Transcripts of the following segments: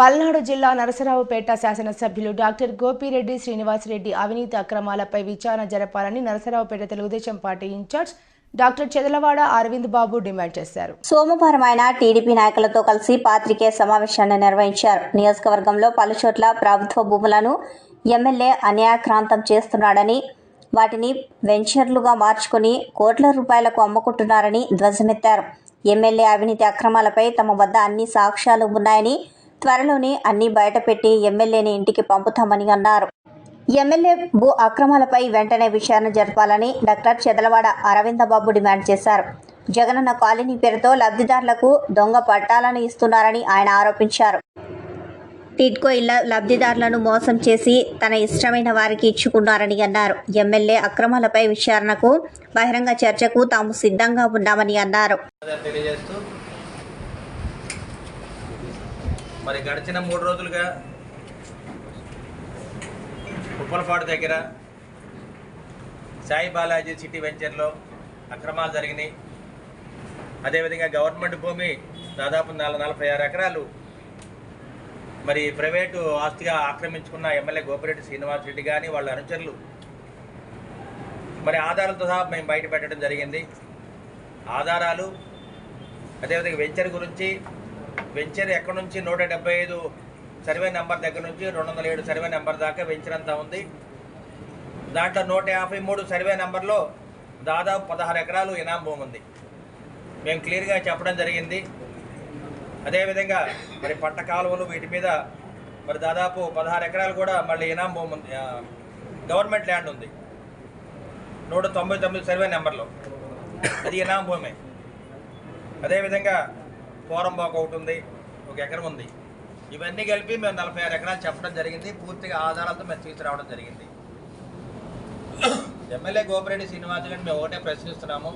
పల్నాడు జిల్లా నరసరావుపేట శాసనసభ్యులు డాక్టర్ గోపిరెడ్డి శ్రీనివాసరెడ్డి అవినీతి అక్రమాలపై విచారణ జరపాలని Narasaraopet Telugu Desam party in-charge doctor Chadalavada Aravind Babu demand చేశారు. సోమవారం ఆయన టీడీపీ నాయకులతో కలిసి పాత్రికేయ సమావేశాన్ని నిర్వహించారు. నియోజకవర్గంలో పలుచోట్ల ప్రభుత్వ భూములను ఎమ్మెల్యే అన్యాయక్రాంతం చేస్తున్నాడని వాటిని వెంచర్లుగా మార్చుకుని కోట్ల రూపాయలకు అమ్ముకుంటున్నారని ధ్వజమెత్తారు. ఎమ్మెల్యే అవినీతి అక్రమాలపై తమ వద్ద అన్ని సాక్ష్యాలు ఉన్నాయని త్వరలోనే అన్ని బయటపెట్టి ఎమ్మెల్యేని ఇంటికి పంపుతామని అన్నారు. ఎమ్మెల్యే భూ అక్రమాలపై వెంటనే విచారణ జరపాలని డాక్టర్ చెదలవాడ అరవిందబాబు డిమాండ్ చేశారు. జగనన్న కాలనీ పేరుతో లబ్ధిదారులకు దొంగ పట్టాలను ఇస్తున్నారని ఆయన ఆరోపించారు. టిడ్కో ఇళ్ళ లబ్ధిదారులను మోసం చేసి తన ఇష్టమైన వారికి ఇచ్చుకున్నారని అన్నారు. ఎమ్మెల్యే అక్రమాలపై విచారణకు బహిరంగ చర్చకు తాము సిద్ధంగా ఉన్నామని అన్నారు. తెలియజేస్తూ మరి గడిచిన మూడు రోజులుగా ఉప్పలపాడు దగ్గర సాయి బాలాజీ సిటీ వెంచర్లో అక్రమాలు జరిగినాయి. అదేవిధంగా గవర్నమెంట్ భూమి దాదాపు నాలుగు నలభై ఆరు ఎకరాలు మరి ప్రైవేటు ఆస్తిగా ఆక్రమించుకున్న ఎమ్మెల్యే గోపిరెడ్డి శ్రీనివాస్ రెడ్డి కానీ వాళ్ళ అనుచరులు మరి ఆధారాలతో సహా మేము బయట పెట్టడం జరిగింది. ఆధారాలు అదేవిధంగా వెంచర్ గురించి వెంచర్ ఎక్కడి నుంచి నూట డెబ్బై ఐదు సర్వే నెంబర్ దగ్గర నుంచి రెండు వందల ఏడు సర్వే నెంబర్ దాకా వెంచర్ అంతా ఉంది. దాంట్లో నూట యాభై మూడు సర్వే నెంబర్లో దాదాపు పదహారు ఎకరాలు ఇనాం భూమి ఉంది. మేము క్లియర్గా చెప్పడం జరిగింది. అదేవిధంగా మరి పంట కాలువలు వీటి మీద మరి దాదాపు పదహారు ఎకరాలు కూడా మళ్ళీ ఇనాం భూమి ఉంది. గవర్నమెంట్ ల్యాండ్ ఉంది. నూట తొంభై తొమ్మిది సర్వే నెంబర్లో. అది ఇనాం భూమి. అదేవిధంగా పోరంబాకు ఒకటి ఉంది ఒక ఎకరం ఉంది. ఇవన్నీ కలిపి మేము నలభై ఆరు ఎకరాలు చెప్పడం జరిగింది. పూర్తిగా ఆధారాలతో మేము తీసుకురావడం జరిగింది. ఎమ్మెల్యే గోపిరెడ్డి శ్రీనివాస్ గారిని మేము ఒకటే ప్రశ్నిస్తున్నాము.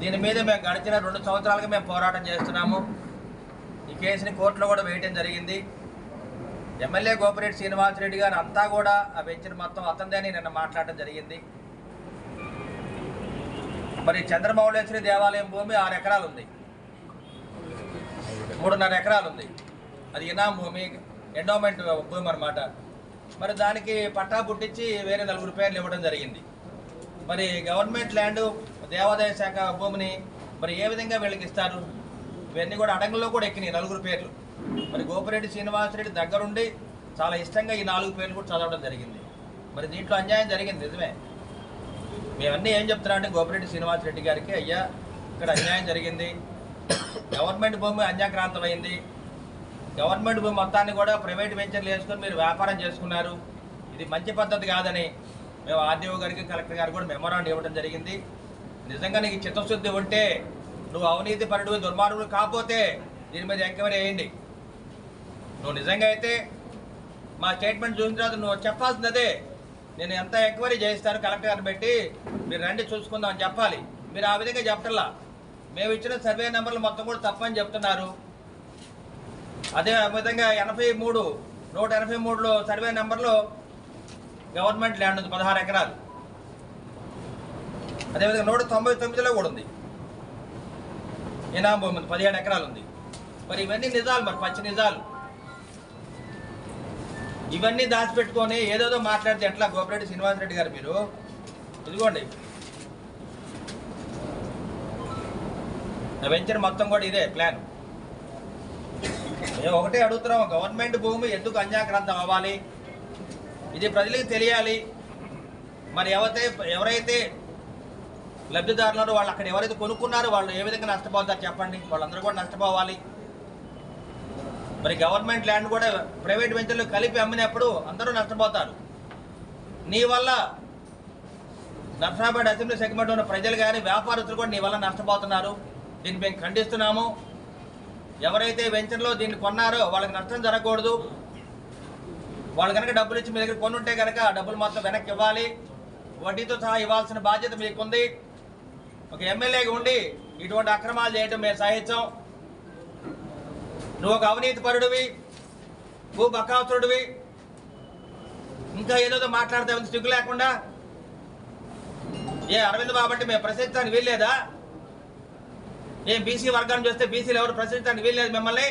దీని మీద మేము గడిచిన రెండు సంవత్సరాలుగా మేము పోరాటం చేస్తున్నాము. ఈ కేసుని కోర్టులో కూడా వేయటం జరిగింది. ఎమ్మెల్యే గోపిరెడ్డి శ్రీనివాస్ రెడ్డి గారు అంతా కూడా ఆ వెంచర్ మొత్తం అతనిదే అని నిన్న మాట్లాడటం జరిగింది. మరి చంద్రమౌళేశ్వరి దేవాలయం భూమి ఆరు ఎకరాలు ఉంది. మూడున్నర ఎకరాలు ఉంది అది ఇనాం భూమి ఎండోమెంట్ భూమి అన్నమాట. మరి దానికి పట్టా పుట్టించి వేరే నలుగురు పేర్లు ఇవ్వడం జరిగింది. మరి గవర్నమెంట్ ల్యాండ్ దేవాదాయ శాఖ భూమిని మరి ఏ విధంగా వీళ్ళకి ఇస్తారు? ఇవన్నీ కూడా అడంగుల్లో కూడా ఎక్కినాయి నలుగురు పేర్లు. మరి గోపిరెడ్డి శ్రీనివాసరెడ్డి దగ్గరుండి చాలా ఇష్టంగా ఈ నాలుగు పేర్లు కూడా చదవడం జరిగింది. మరి దీంట్లో అన్యాయం జరిగింది నిజమే. మేమన్నీ ఏం చెప్తున్నా అంటే గోపిరెడ్డి శ్రీనివాస్ రెడ్డి గారికి అయ్యా ఇక్కడ అన్యాయం జరిగింది. గవర్నమెంట్ భూమి అన్యాక్రాంతమైంది. గవర్నమెంట్ భూమి మొత్తాన్ని కూడా ప్రైవేట్ వెంచర్లు వేసుకొని మీరు వ్యాపారం చేసుకున్నారు. ఇది మంచి పద్ధతి కాదని మేము ఆర్డీఓ గారికి కలెక్టర్ గారికి కూడా మెమోరాండం ఇవ్వడం జరిగింది. నిజంగా నీకు చిత్తశుద్ధి ఉంటే నువ్వు అవినీతి పరుడు దుర్మార్గుడు కాకపోతే దీని మీద ఎంక్వైరీ వేయండి నువ్వు నిజంగా అయితే మా స్టేట్మెంట్ చూసిన తర్వాత నువ్వు చెప్పాల్సింది అదే నేను ఎంత ఎంక్వైరీ చేయిస్తాను కలెక్టర్ గారిని పెట్టి మీరు రండి చూసుకుందాం అని చెప్పాలి. మీరు ఆ విధంగా చెప్పటల్లా. మేము ఇచ్చిన సర్వే నెంబర్లు మొత్తం కూడా తప్పని చెప్తున్నారు. అదే విధంగా ఎనభై మూడు నూట ఎనభై మూడులో సర్వే నెంబర్లో గవర్నమెంట్ ల్యాండ్ ఉంది పదహారు ఎకరాలు. అదేవిధంగా నూట తొంభై తొమ్మిదిలో కూడా ఉంది. ఇనాం భూమి ఉంది పదిహేడు ఎకరాలు ఉంది. మరి ఇవన్నీ నిజాలు మరి పచ్చి నిజాలు. ఇవన్నీ దాచిపెట్టుకొని ఏదేదో మాట్లాడితే ఎట్లా గోపిరెడ్డి శ్రీనివాసరెడ్డి గారు మీరు? ఇదిగోండి నా వెంచర్ మొత్తం కూడా ఇదే ప్లాన్. మేము ఒకటే అడుగుతున్నాం గవర్నమెంట్ భూమి ఎందుకు అన్యాక్రాంతం అవ్వాలి? ఇది ప్రజలకు తెలియాలి. మరి ఎవరైతే ఎవరైతే లబ్ధిదారులు వాళ్ళు అక్కడ ఎవరైతే కొనుక్కున్నారో వాళ్ళు ఏ విధంగా నష్టపోతారు చెప్పండి? వాళ్ళందరూ కూడా నష్టపోవాలి. మరి గవర్నమెంట్ ల్యాండ్ కూడా ప్రైవేట్ వెంచర్లు కలిపి అమ్మినప్పుడు అందరూ నష్టపోతారు. నీ వల్ల నర్సాబాద్ అసెంబ్లీ సెగ్మెంట్ ఉన్న ప్రజలు కానీ వ్యాపారస్తులు కూడా నీ వల్ల నష్టపోతున్నారు. దీన్ని మేము ఖండిస్తున్నాము. ఎవరైతే వెంచర్లో దీన్ని కొన్నారో వాళ్ళకి నష్టం జరగకూడదు. వాళ్ళు కనుక డబ్బులు ఇచ్చి మీ దగ్గర కొనుంటే కనుక ఆ డబ్బులు మొత్తం వెనక్కి ఇవ్వాలి. వడ్డీతో సహా ఇవ్వాల్సిన బాధ్యత మీకుంది. ఒక ఎమ్మెల్యేగా ఉండి ఇటువంటి అక్రమాలు చేయటం మేము సహించాం. నువ్వు ఒక అవినీతి పరుడివి భూ బకాసురుడివి. ఇంకా ఏదో మాట్లాడతావు సిగ్గు లేకుండా. ఏ అరవింద్ బాబు అంటే మేము ప్రశ్నించడానికి వీల్లేదా? ఏం బీసీ వర్గాన్ని చూస్తే బీసీలు ఎవరు ప్రశ్నించడానికి వీల్లేదు మిమ్మల్ని.